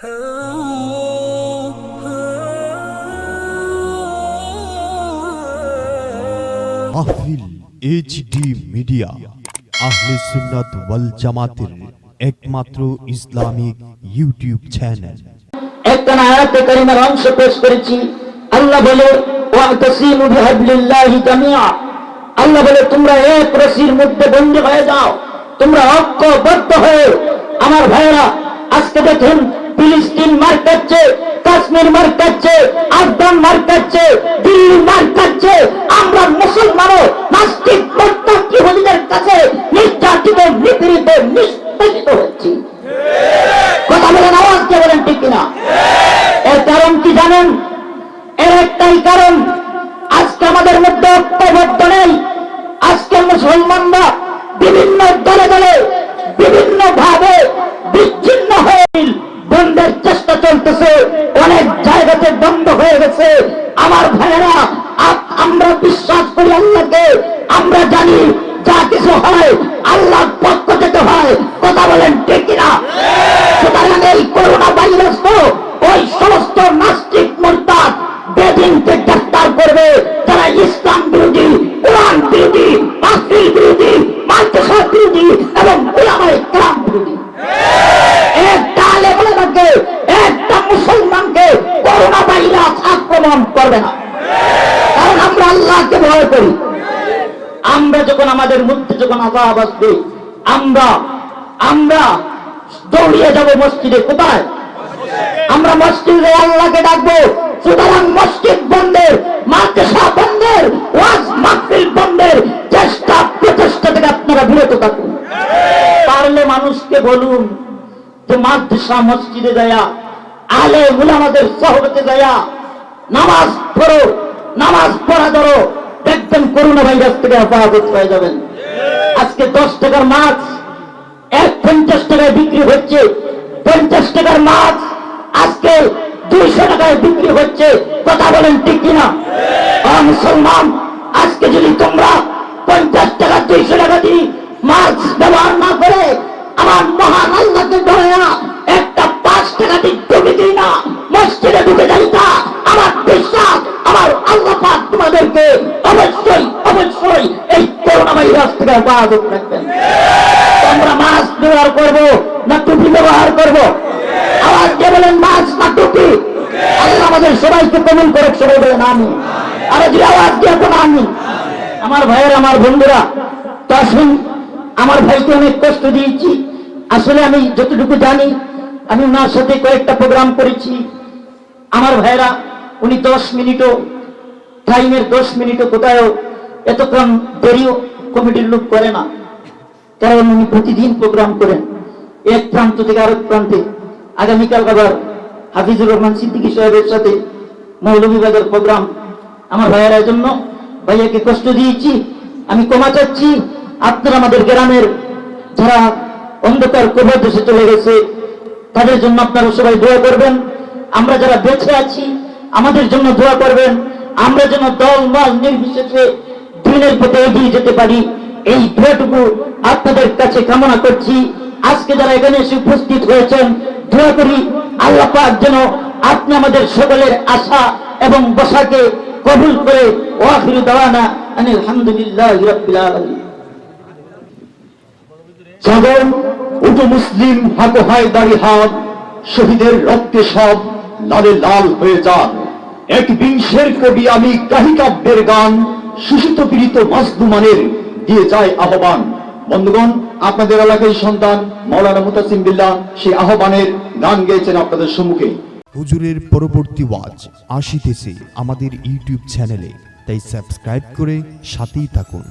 মাহফিল HD media আহলে সুন্নাত ওয়াল জামাতের একমাত্র ইসলামিক ইউটিউব চ্যানেল। একটা আয়াতে কারিমার অংশ পেশ করেছি। আল্লাহ বলে ওয়াতাসিমু বিহাবলিল্লাহি আল্লাহ বলে, তোমরা এক রশির মধ্যে বন্দী হয়ে যাও। তোমরা ঐক্যবদ্ধ হয়ে, আমার ভাইরা আজকে দেখেন ফিলিস্তিন মার খাচ্ছে কাশ্মীর মার খাচ্ছে আফগান মার খাচ্ছে দিল্লি মার খাচ্ছে আমরা মুসলমানও নাস্তিক প্রত্যেক ইহুদিদের কাছে নির্যাতিত, নিপীড়িত, নিষ্পেষিত হচ্ছি। কথা বলেন, আওয়াজ দিয়ে বলেন, ঠিক কিনা? এর কারণ কি জানেন? এর একটাই কারণ, আজকে আমাদের মধ্যে ঐক্যবদ্ধ নেই। আজকে মুসলমানরা বিভিন্ন দলে দলে, বিভিন্ন ভাবে বিচ্ছিন্ন হয়ে বন্ধের চেষ্টা চলতেছে অনেক জায়গাতে বন্ধ হয়ে গেছে আমার ভাইয়েরা আপ- আমরা বিশ্বাস আল্লাহকে আমরা জানি, যা কিছু হয় আল্লাহর পক্ষ থেকে হয়। কথা বলেন ঠিক কিনা? সুতরাং এই করোনা ভাইরাস তো ওই সমস্ত নাস্তিক মোরতাদ বেদিনকে গ্রেফতার করবে। যারা ইসলাম বিরোধী, কোরআন বিরোধী, মাহফিল বিরোধী, মাদ্রাসা বিরোধী এবং উলামায়ে কেরাম বিরোধী। একটা আলেমকে একটা মুসলমানকে করোনা ভাইরাস আক্রমণ করবে না কারণ আমরা আল্লাহকে ভয় করি আমরা যখন আমাদের মধ্যে যখন আজাব আসবে, আমরা আমরা দৌড়িয়ে যাব মসজিদে। কোথায়? আমরা মসজিদে আল্লাহকে ডাকবো। সুতরাং মসজিদ বন্ধের, মাদ্রাসা বন্ধের, ওয়াজ মাহফিল বন্ধের চেষ্টা, প্রচেষ্টা থেকে আপনারা বিরত থাকুন। পারলে মানুষকে বলুন যে মাদ্রাসা মসজিদে যায়া আলে মুলামাদের সহবতে যায়া, নামাজ পড়ো, নামাজ পড়া ধরো দেখবেন করোনা ভাইরাস থেকে হেফাজত হয়ে যাবেন। আজকে দশ টাকার মাছ, এক পঞ্চাশ টাকায় বিক্রি হচ্ছে। পঞ্চাশ টাকার মাছ আজকে দুইশো টাকায় বিক্রি হচ্ছে। কথা বলেন ঠিক কিনা? মুসলমান, আজকে যদি তোমরা পঞ্চাশ টাকা, দুইশো টাকা দিয়ে মাছ ব্যবহার না করে, আমার মহান আল্লাহকে অবশ্যই অবশ্যই এই করোনা ভাইরাস থেকে হেফাজত রাখবেন আমরা মাছ ব্যবহার করব, না টুপি ব্যবহার করব। আওয়াজ দিয়ে বলেন, মাছ না টুপি। আল্লাহ আমাদের সবাইকে কবুল করে সবাই বলেন, আমি। আরও যে আওয়াজ দিয়ে এখন আমি। আমার ভাইয়ের, আমার বন্ধুরা, তো আমার ভাইকে অনেক কষ্ট দিয়েছি। আসলে আমি যতটুকু জানি, আমি ওনার সাথে কয়েকটা প্রোগ্রাম করেছি। আমার ভাইয়েরা, উনি দশ মিনিটও টাইমের দশ মিনিটও কোথায়ও এতক্ষণ দেরিও কমিটির লোক করে না। কারণ উনি প্রতিদিন প্রোগ্রাম করেন। এক প্রান্ত থেকে আরেক প্রান্তে। আগামীকাল আবার হাফিজুর রহমান সিদ্দিকী সাহেবের সাথে মৌলভীবাজার প্রোগ্রাম। আমার ভাইয়ের জন্য ভাইয়াকে কষ্ট দিয়েছি, আমি ক্ষমা চাচ্ছি। আপনারা আমাদের গ্রামের যারা অন্ধকার কবর দেশে চলে গেছে, তাদের জন্য আপনারা সবাই দোয়া করবেন। আমরা যারা বেঁচে আছি, আমাদের জন্য দোয়া করবেন। আমরা যেন দল মল নির্বিশেষে দিনের পথে এগিয়ে যেতে পারি। এই দোয়াটুকু আপনাদের কাছে কামনা করছি। আজকে যারা এখানে এসে উপস্থিত হয়েছেন, দোয়া করি আল্লাহ পাক যেন আপনি আমাদের সকলের আশা এবং বসাকে কবুল করে। ওয়াখিরু দাওয়ানা আনিল হামদুলিল্লাহি রাব্বিল আলামিন। জাগরণ উটো মুসলিম হাতে হয়, দাড়ি হাত, শহীদের রক্তে সব লালে লাল হয়ে যান। এক বিংশের কবি আমি কাহিকাব্যের গান, সুশীত পীড়িত মাসদুমানের দিয়ে যায় আহ্বান। বন্ধুগণ, আপনাদের এলাকায় সন্তান মৌলানা মুতাসিম বিল্লাহ সেই আহ্বানের গান গেয়েছেন আপনাদের সম্মুখে। হুজুরের পরবর্তী ওয়াজ আসিতেছে আমাদের ইউটিউব চ্যানেলে, তাই সাবস্ক্রাইব করে সাথেই থাকুন।